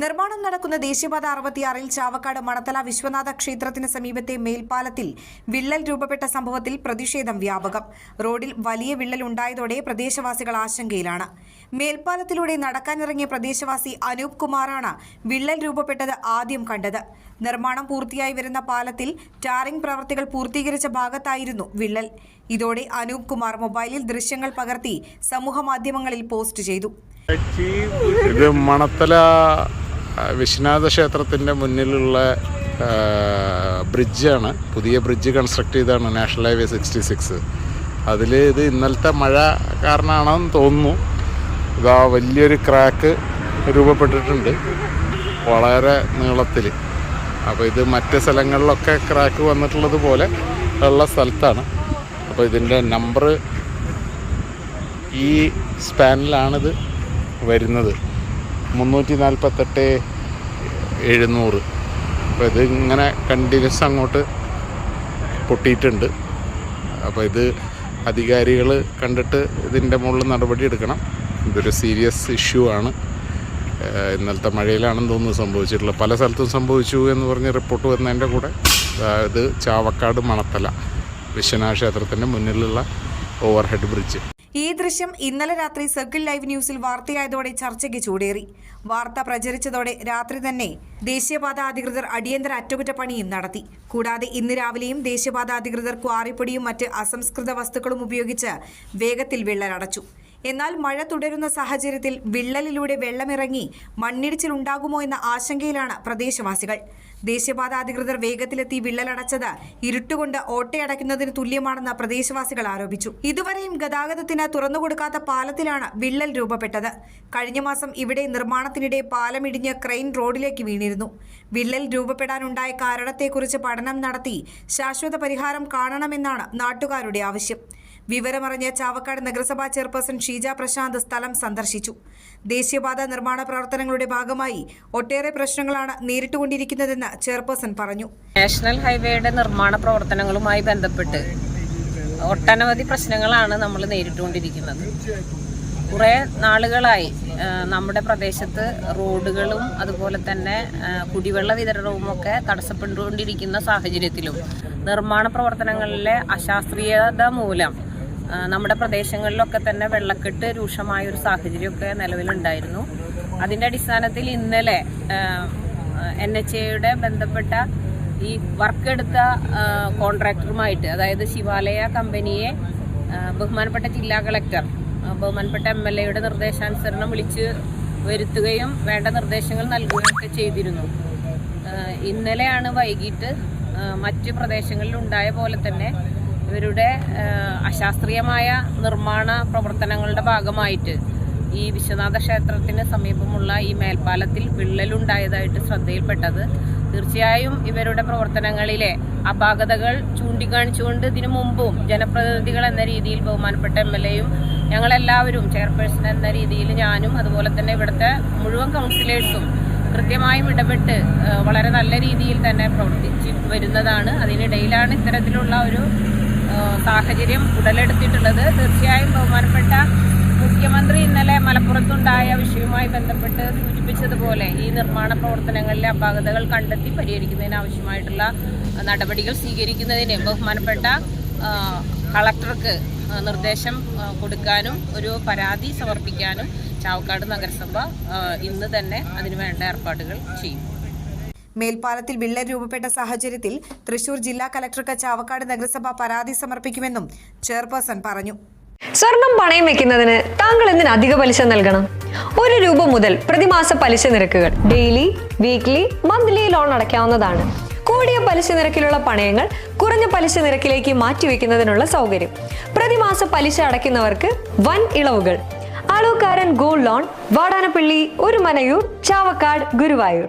നിർമ്മാണം നടക്കുന്ന ദേശീയപാത അറുപത്തിയാറിൽ ചാവക്കാട് മണത്തല വിശ്വനാഥ ക്ഷേത്രത്തിന് സമീപത്തെ മേൽപ്പാലത്തിൽ വിള്ളൽ രൂപപ്പെട്ട സംഭവത്തിൽ പ്രതിഷേധം വ്യാപകം. റോഡിൽ വലിയ വിള്ളൽ ഉണ്ടായതോടെ പ്രദേശവാസികൾ ആശങ്കയിലാണ്. മേൽപ്പാലത്തിലൂടെ നടക്കാനിറങ്ങിയ പ്രദേശവാസി അനൂപ് കുമാറാണ് വിള്ളൽ രൂപപ്പെട്ടത് ആദ്യം കണ്ടത്. നിർമ്മാണം പൂർത്തിയായി വരുന്ന പാലത്തിൽ ടാറിംഗ് പ്രവർത്തികൾ പൂർത്തീകരിച്ച ഭാഗത്തായിരുന്നു വിള്ളൽ. ഇതോടെ അനൂപ് കുമാർ മൊബൈലിൽ ദൃശ്യങ്ങൾ പകർത്തി സമൂഹമാധ്യമങ്ങളിൽ പോസ്റ്റ് ചെയ്തു. ഇത് മണത്തല വിശ്വനാഥ ക്ഷേത്രത്തിന്റെ മുന്നിലുള്ള ബ്രിഡ്ജാണ്. പുതിയ ബ്രിഡ്ജ് കൺസ്ട്രക്ട് ചെയ്താണ് നാഷണൽ ഹൈവേ സിക്സ്റ്റി സിക്സ് അതിൽ ഇത് ഇന്നലത്തെ മഴ കാരണമാണെന്ന് തോന്നുന്നു. ഇതാ വലിയൊരു ക്രാക്ക് രൂപപ്പെട്ടിട്ടുണ്ട് വളരെ നീളത്തിൽ അപ്പോൾ ഇത് മറ്റ് സ്ഥലങ്ങളിലൊക്കെ ക്രാക്ക് വന്നിട്ടുള്ളത് പോലെ ഉള്ള സ്ഥലത്താണ്. അപ്പോൾ ഇതിന്റെ നമ്പർ ഈ സ്പാനിലാണിത് വരുന്നത്. മുന്നൂറ്റി നാൽപ്പത്തെട്ട് എഴുന്നൂറ്. അപ്പോൾ ഇത് ഇങ്ങനെ കണ്ടിന്യൂസ് അങ്ങോട്ട് പൊട്ടിയിട്ടുണ്ട്. അപ്പോൾ ഇത് അധികാരികൾ കണ്ടിട്ട് ഇതിന്റെ മുകളിൽ നടപടി എടുക്കണം. ഇതൊരു സീരിയസ് ഇഷ്യൂ ആണ്. ഇന്നലത്തെ മഴയിലാണെന്ന് തോന്നുന്നു സംഭവിച്ചിട്ടുള്ളത് പല സ്ഥലത്തും സംഭവിച്ചു എന്ന് പറഞ്ഞ് റിപ്പോർട്ട് വന്നതിന്റെ കൂടെ. അതായത് ചാവക്കാട് മണത്തല വിശ്വനാഥ ക്ഷേത്രത്തിന്റെ മുന്നിലുള്ള ഓവർഹെഡ് ബ്രിഡ്ജ്. ഈ ദൃശ്യം ഇന്നലെ രാത്രി സർക്കിൾ ലൈവ് ന്യൂസിൽ വാർത്തയായതോടെ ചർച്ചയ്ക്ക് ചൂടേറി. വാർത്ത പ്രചരിച്ചതോടെ രാത്രി തന്നെ ദേശീയപാത അധികൃതർ അടിയന്തര അറ്റകുറ്റപ്പണിയും നടത്തി. കൂടാതെ ഇന്ന് രാവിലെയും ദേശീയപാത അധികൃതർ ക്വാറിപ്പൊടിയും മറ്റ് അസംസ്കൃത വസ്തുക്കളും ഉപയോഗിച്ച് വേഗത്തിൽ വിള്ളലടച്ചു എന്നാൽ മഴ തുടരുന്ന സാഹചര്യത്തിൽ വിള്ളലിലൂടെ വെള്ളമിറങ്ങി മണ്ണിടിച്ചിൽ ഉണ്ടാകുമോ എന്ന ആശങ്കയിലാണ് പ്രദേശവാസികൾ. ദേശീയപാത അധികൃതർ വേഗത്തിലെത്തി വിള്ളലടച്ചത് ഇരുട്ടുകൊണ്ട് ഓട്ടയടയ്ക്കുന്നതിന് തുല്യമാണെന്ന് പ്രദേശവാസികൾ ആരോപിച്ചു. ഇതുവരെയും ഗതാഗതത്തിന് തുറന്നുകൊടുക്കാത്ത പാലത്തിലാണ് വിള്ളൽ രൂപപ്പെട്ടത്. കഴിഞ്ഞ മാസം ഇവിടെ നിർമ്മാണത്തിനിടെ പാലമിടിഞ്ഞ് ക്രെയിൻ റോഡിലേക്ക് വീണിരുന്നു. വിള്ളൽ രൂപപ്പെടാനുണ്ടായ കാരണത്തെക്കുറിച്ച് പഠനം നടത്തി ശാശ്വത പരിഹാരം കാണണമെന്നാണ് നാട്ടുകാരുടെ ആവശ്യം. വിവരമറിഞ്ഞ ചാവക്കാട് നഗരസഭാ ചെയർപേഴ്സൺ ഷീജ പ്രശാന്ത് സ്ഥലം സന്ദർശിച്ചു. ദേശീയപാത നിർമ്മാണ പ്രവർത്തനങ്ങളുടെ ഭാഗമായി ഒട്ടേറെ പ്രശ്നങ്ങളാണ് നേരിട്ടുകൊണ്ടിരിക്കുന്നതെന്ന് ചെയർപേഴ്സൺ പറഞ്ഞു. നാഷണൽ ഹൈവേയുടെ നിർമ്മാണ പ്രവർത്തനങ്ങളുമായി ബന്ധപ്പെട്ട് ഒട്ടനവധി പ്രശ്നങ്ങളാണ് നമ്മൾ നേരിട്ടുകൊണ്ടിരിക്കുന്നത്. കുറേ നാളുകളായി നമ്മുടെ പ്രദേശത്ത് റോഡുകളും അതുപോലെ തന്നെ കുടിവെള്ള വിതരണവും ഒക്കെ തടസ്സപ്പെട്ടുകൊണ്ടിരിക്കുന്ന സാഹചര്യത്തിലും നിർമ്മാണ പ്രവർത്തനങ്ങളിലെ അശാസ്ത്രീയത മൂലം നമ്മുടെ പ്രദേശങ്ങളിലൊക്കെ തന്നെ വെള്ളക്കെട്ട് രൂക്ഷമായ ഒരു സാഹചര്യമൊക്കെ നിലവിലുണ്ടായിരുന്നു. അതിന്റെ അടിസ്ഥാനത്തിൽ ഇന്നലെ എൻ എച്ച് എയുടെ ബന്ധപ്പെട്ട ഈ വർക്ക് എടുത്ത കോൺട്രാക്ടറുമായിട്ട് അതായത് ശിവാലയ കമ്പനിയെ ബഹുമാനപ്പെട്ട ജില്ലാ കളക്ടർ ബഹുമാനപ്പെട്ട എം എൽ എയുടെ നിർദ്ദേശാനുസരണം വിളിച്ച് വരുത്തുകയും വേണ്ട നിർദ്ദേശങ്ങൾ നൽകുകയും ഒക്കെ ചെയ്തിരുന്നു ഇന്നലെയാണ് വൈകിട്ട് മറ്റു ഉണ്ടായ പോലെ തന്നെ ഇവരുടെ അശാസ്ത്രീയമായ നിർമ്മാണ പ്രവർത്തനങ്ങളുടെ ഭാഗമായിട്ട് ഈ വിശ്വനാഥ ക്ഷേത്രത്തിന് സമീപമുള്ള ഈ മേൽപ്പാലത്തിൽ വിള്ളലുണ്ടായതായിട്ട് ശ്രദ്ധയിൽപ്പെട്ടത്. തീർച്ചയായും ഇവരുടെ പ്രവർത്തനങ്ങളിലെ അപാകതകൾ ചൂണ്ടിക്കാണിച്ചുകൊണ്ട് ഇതിനു മുമ്പും ജനപ്രതിനിധികൾ എന്ന രീതിയിൽ ബഹുമാനപ്പെട്ട എം എൽ എയും ഞങ്ങളെല്ലാവരും ചെയർപേഴ്സൺ എന്ന രീതിയിൽ ഞാനും അതുപോലെ തന്നെ ഇവിടുത്തെ മുഴുവൻ കൗൺസിലേഴ്സും കൃത്യമായും ഇടപെട്ട് വളരെ നല്ല രീതിയിൽ തന്നെ പ്രവർത്തിച്ച് വരുന്നതാണ്. അതിനിടയിലാണ് ഇത്തരത്തിലുള്ള ഒരു സാഹചര്യം ഉടലെടുത്തിട്ടുള്ളത്. തീർച്ചയായും ബഹുമാനപ്പെട്ട മുഖ്യമന്ത്രി ഇന്നലെ മലപ്പുറത്തുണ്ടായ വിഷയവുമായി ബന്ധപ്പെട്ട് സൂചിപ്പിച്ചതുപോലെ ഈ നിർമ്മാണ പ്രവർത്തനങ്ങളിലെ അപാകതകൾ കണ്ടെത്തി പരിഹരിക്കുന്നതിന് ആവശ്യമായിട്ടുള്ള നടപടികൾ സ്വീകരിക്കുന്നതിന് ബഹുമാനപ്പെട്ട കളക്ടർക്ക് നിർദ്ദേശം കൊടുക്കാനും ഒരു പരാതി സമർപ്പിക്കാനും ചാവക്കാട് നഗരസഭ ഇന്ന് തന്നെ അതിനുവേണ്ട ഏർപ്പാടുകൾ ചെയ്യും. മേൽപ്പാലത്തിൽ വിള്ളൽ രൂപപ്പെട്ട സാഹചര്യത്തിൽ തൃശൂർ ജില്ലാ കലക്ടർക്ക് ചാവക്കാട് നഗരസഭ പരാതി സമർപ്പിക്കുമെന്നും ചെയർപേഴ്സൺ പറഞ്ഞു. സ്വർണം പണയം വെക്കുന്നതിന് താങ്കൾ എന്തിന് അധിക പലിശ നൽകണം? ഒരു രൂപ മുതൽ പ്രതിമാസ പലിശ നിരക്കുകൾ ഡെയിലി വീക്ക്ലി മന്ത്ലി ലോൺ അടയ്ക്കാവുന്നതാണ്. കൂടിയ പലിശ നിരക്കിലുള്ള പണയങ്ങൾ കുറഞ്ഞ പലിശ നിരക്കിലേക്ക് മാറ്റിവെക്കുന്നതിനുള്ള സൗകര്യം. പ്രതിമാസ പലിശ അടയ്ക്കുന്നവർക്ക് വൻ ഇളവുകൾ. അളവുകാരൻ ഗോൾഡ് ലോൺ വാടാനപ്പള്ളി ഒരു മനയൂർ ചാവക്കാട് ഗുരുവായൂർ.